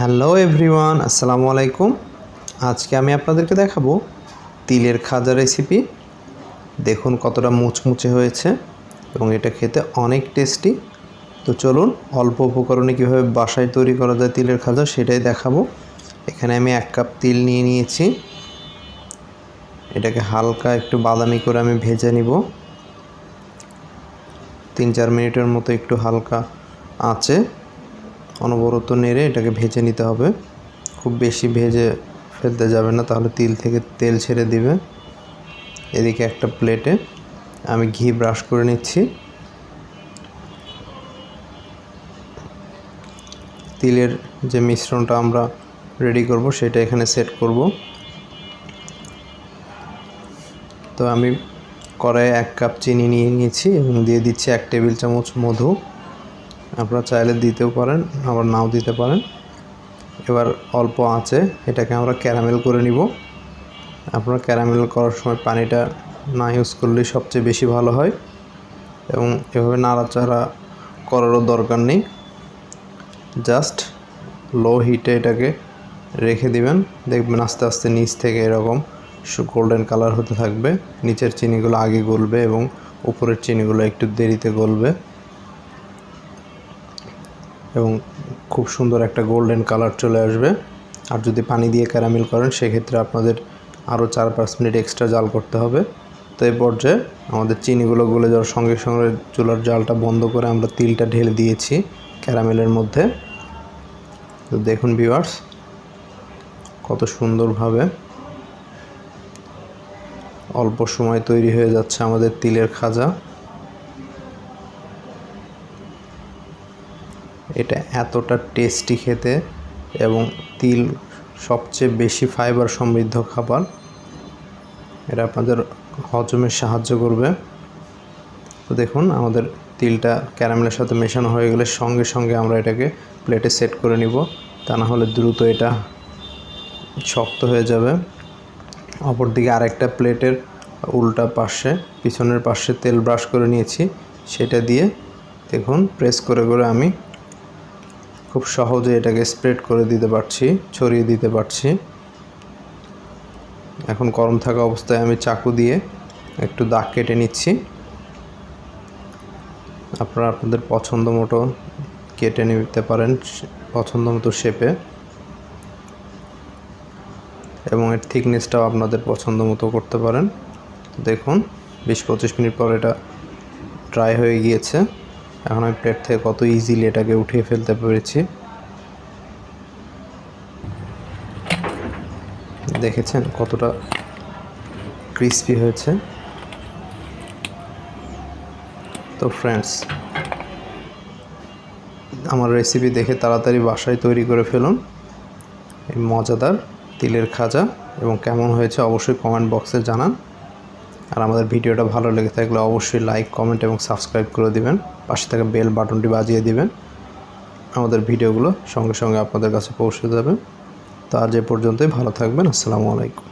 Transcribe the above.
Hello everyone, আসসালামু আলাইকুম। আজকে আমি আপনাদেরকে দেখাবো তিলের খাজা রেসিপি। দেখুন কতটা মুচমুচে হয়েছে এবং এটা খেতে অনেক টেস্টি। তো চলুন অল্প উপকরণে কীভাবে বাসায় তৈরি করা যায় তিলের খাজা সেটাই দেখাবো। এখানে আমি এক কাপ তিল নিয়ে নিয়েছি। এটাকে হালকা একটু বাদামি করে আমি ভেজে নিব। তিন চার মিনিটের মতো একটু হালকা আঁচে অনবরত নেড়ে এটাকে ভেজে নিতে হবে। খুব বেশি ভেজে ফেলতে যাবে না, তাহলে তিল থেকে তেল ছেড়ে দিবে। এদিকে একটা প্লেটে আমি ঘি ব্রাশ করে নিচ্ছি। তিলের যে মিশ্রণটা আমরা রেডি করব, সেটা এখানে সেট করব। তো আমি কড়াইয়ে এক কাপ চিনি নিয়ে নিয়েছি এবং দিয়ে দিচ্ছি এক টেবিল চামচ মধু। আপনারা চাইলে দিতেও পারেন, আবার নাও দিতে পারেন। এবার অল্প আছে, এটাকে আমরা ক্যারামেল করে নিব। আপনারা ক্যারামেল করার সময় পানিটা না ইউজ করলেই সবচেয়ে বেশি ভালো হয় এবং এভাবে নাড়াচাড়া করারও দরকার নেই। জাস্ট লো হিটে এটাকে রেখে দিবেন, দেখবেন আস্তে আস্তে নিচ থেকে এরকম গোল্ডেন কালার হতে থাকবে। নিচের চিনিগুলো আগে গলবে এবং উপরের চিনিগুলো একটু দেরিতে গলবে। এবং খুব সুন্দর একটা গোল্ডেন কালার চলে আসবে। আর যদি পানি দিয়ে ক্যারামেল করেন, সেক্ষেত্রে আপনাদের আরও চার পাঁচ মিনিট এক্সট্রা জাল করতে হবে। তো এই পর্যায়ে আমাদের চিনিগুলো গলে যাওয়ার সঙ্গে সঙ্গে চুলার জালটা বন্ধ করে আমরা তিলটা ঢেলে দিয়েছি ক্যারামেলের মধ্যে। তো দেখুন ভিউয়ার্স কত সুন্দরভাবে অল্প সময় তৈরি হয়ে যাচ্ছে আমাদের তিলের খাজা। এটা এতটা টেস্টি খেতে এবং তিল সবচেয়ে বেশি ফাইবার সমৃদ্ধ খাবার। এটা আপনাদের হজমে সাহায্য করবে। তো দেখুন, আমাদের তিলটা ক্যারামেলের সাথে মেশানো হয়ে গেলে সঙ্গে সঙ্গে আমরা এটাকে প্লেটে সেট করে নিব। তা না হলে দ্রুত এটা শক্ত হয়ে যাবে। অপরদিকে আরেকটা প্লেটের উল্টা পাশে, পিছনের পাশে তেল ব্রাশ করে নিয়েছি। সেটা দিয়ে দেখুন প্রেস করে করে আমি খুব সহজে এটাকে স্প্রেড করে দিতে পারছি, ছড়িয়ে দিতে পারছি। এখন গরম থাকা অবস্থায় আমি চাকু দিয়ে একটু দাগ কেটে নিচ্ছি। আপনারা আপনাদের পছন্দ মতো কেটে নিতে পারেন, পছন্দ মতো শেপে এবং এর থিকনেসটাও আপনাদের পছন্দ মতো করতে পারেন। দেখুন, বিশ পঁচিশ মিনিট পর এটা ড্রাই হয়ে গিয়েছে। এখন আমি প্লেট থেকে কত ইজিলি এটাকে উঠিয়ে ফেলতে পেরেছি। দেখেছেন কতটা ক্রিস্পি হয়েছে। তো ফ্রেন্ডস আমার রেসিপি দেখে তাড়াতাড়ি বাসায় তৈরি করে ফেলুন। এই মজাদার তিলের খাজা এবং কেমন হয়েছে অবশ্যই কমেন্ট বক্সে জানান। আর আমাদের ভিডিওটা ভালো লেগে থাকলে অবশ্যই লাইক কমেন্ট এবং সাবস্ক্রাইব করে দিবেন। পাশে থাকা বেল বাটনটি বাজিয়ে দিবেন। আমাদের ভিডিওগুলো সঙ্গে সঙ্গে আপনাদের কাছে পৌঁছে যাবে। তো আজ এ পর্যন্তই, ভালো থাকবেন, আসসালামু আলাইকুম।